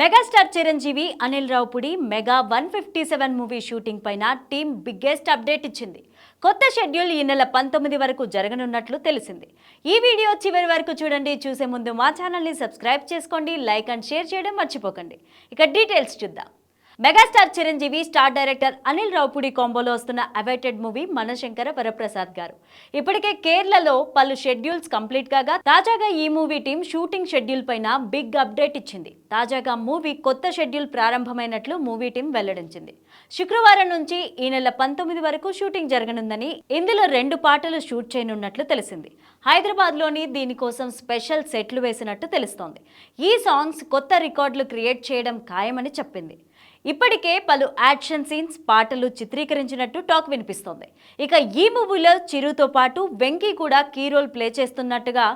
Megastar Chiranjeevi Anil Ravipudi mega one fifty seven movie shooting పైన team biggest update ఇచ్చింది. కొత్త schedule ఈ నెల పంతొమ్మిది వరకు జరగనున్నట్లు తెలిసింది. ఈ వీడియో చివరి వరకు చూడండి. చూసే ముందు మా ఛానల్ని సబ్స్క్రైబ్ చేసుకోండి లైక్ అండ్ షేర్ చేయడం మర్చిపోకండి. ఇక డీటెయిల్స్ చూద్దాం. Megastar Chiranjeevi star director Anil Ravipudi కాంబోలో వస్తున్న అవైటెడ్ మూవీ మనశంకర వరప్రసాద్ గారు. ఇప్పటికే కేరళలో పలు షెడ్యూల్స్ కంప్లీట్ కాగా తాజాగా ఈ మూవీ టీం షూటింగ్ షెడ్యూల్ పైన బిగ్ అప్డేట్ ఇచ్చింది. తాజాగా మూవీ కొత్త షెడ్యూల్ ప్రారంభమైనట్లు మూవీ టీం వెల్లడించింది. శుక్రవారం నుంచి ఈ నెల పంతొమ్మిది వరకు షూటింగ్ జరగనుందని ఇందులో రెండు పాటలు షూట్ చేయనున్నట్లు తెలిసింది. హైదరాబాద్లోని దీనికోసం స్పెషల్ సెట్లు వేసినట్టు తెలుస్తోంది. ఈ సాంగ్స్ కొత్త రికార్డులు క్రియేట్ చేయడం ఖాయమని చెప్పింది. ఇప్పటికే పలు యాక్షన్ సీన్స్ పాటలు చిత్రీకరించినట్టు టాక్ వినిపిస్తోంది. ఇక ఈ మూవీలో చిరుతో పాటు వెంకీ కూడా కీ రోల్ ప్లే చేస్తున్నట్టుగా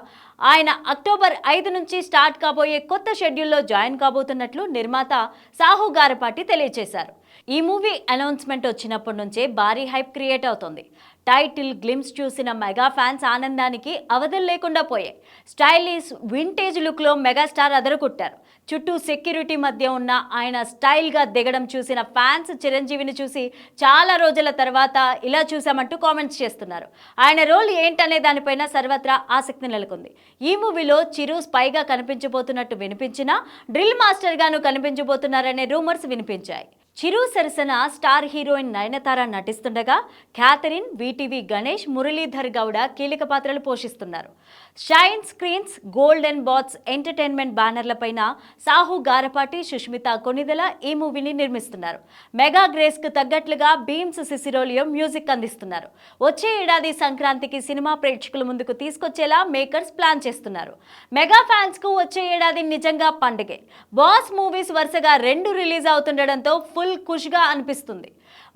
ఆయన అక్టోబర్ ఐదు నుంచి స్టార్ట్ కాబోయే కొత్త షెడ్యూల్లో జాయిన్ కాబోతున్నట్లు నిర్మాత సాహు గారపాటి తెలియజేశారు ఈ మూవీ అనౌన్స్మెంట్ వచ్చినప్పటి నుంచే భారీ హైప్ క్రియేట్ అవుతోంది. టైటిల్ గ్లిమ్స్ చూసిన మెగా ఫ్యాన్స్ ఆనందానికి అవధులు లేకుండా పోయాయి. స్టైలిష్ వింటేజ్ లుక్లో మెగాస్టార్ అదరగొట్టారు. చుట్టూ సెక్యూరిటీ మధ్య ఉన్న ఆయన స్టైల్గా దిగడం చూసిన ఫ్యాన్స్ చిరంజీవిని చూసి చాలా రోజుల తర్వాత ఇలా చూసామంటూ కామెంట్స్ చేస్తున్నారు. ఆయన రోల్ ఏంటనే దానిపైన సర్వత్రా ఆసక్తి నెలకొంది. ఈ మూవీలో చిరు స్పైగా కనిపించబోతున్నట్టు వినిపించినా డ్రిల్ మాస్టర్గాను కనిపించబోతున్నారనే రూమర్స్ వినిపించాయి. చిరు సరసన స్టార్ హీరోయిన్ నయనతార నటిస్తుండగా క్యాథరిన్ వీటీవీ గణేష్ మురళీధర్ గౌడ కీలక పాత్రలు పోషిస్తున్నారు. Shine Screens Golden Bats Entertainment బ్యానర్లపైన Sahu Garapati Sushmita Konidela ఈ మూవీని నిర్మిస్తున్నారు. మెగా గ్రేస్కు తగ్గట్లుగా బీమ్స్ సిసిరోలియో మ్యూజిక్ అందిస్తున్నారు. వచ్చే ఏడాది సంక్రాంతికి సినిమా ప్రేక్షకుల ముందుకు తీసుకొచ్చేలా మేకర్స్ ప్లాన్ చేస్తున్నారు. మెగా ఫ్యాన్స్కు వచ్చే ఏడాది నిజంగా పండుగే. బాస్ మూవీస్ వరుసగా రెండు రిలీజ్ అవుతుండడంతో ఫుల్ ఖుష్గా అనిపిస్తుంది.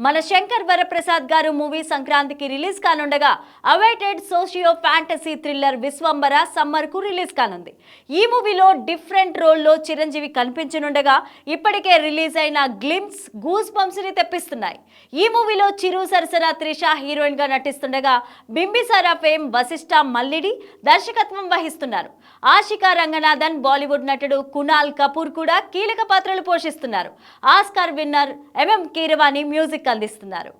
మన శంకర్ వరప్రసాద్ గారు మూవీ సంక్రాంతికి release కానుండగా awaited socio fantasy thriller Vishwambhara సమ్మర్కు release కానుంది. ఈ మూవీలో డిఫరెంట్ రోల్లో చిరంజీవి కనిపించనుండగా ఇప్పటికే రిలీజ్ అయిన గ్లిమ్స్ గూస్ బంప్స్ని తెప్పిస్తున్నాయి. ఈ మూవీలో చిరు సరసన త్రిష హీరోయిన్గా నటిస్తుండగా బింబిసారా ఫేమ్ వశిష్ఠ మల్లిడి దర్శకత్వం వహిస్తున్నారు. ఆశికా రంగనాథన్ బాలీవుడ్ నటుడు కునాల్ కపూర్ కూడా కీలక పాత్రలు పోషిస్తున్నారు. Oscar winner MM Keeravani music అందిస్తున్నారు.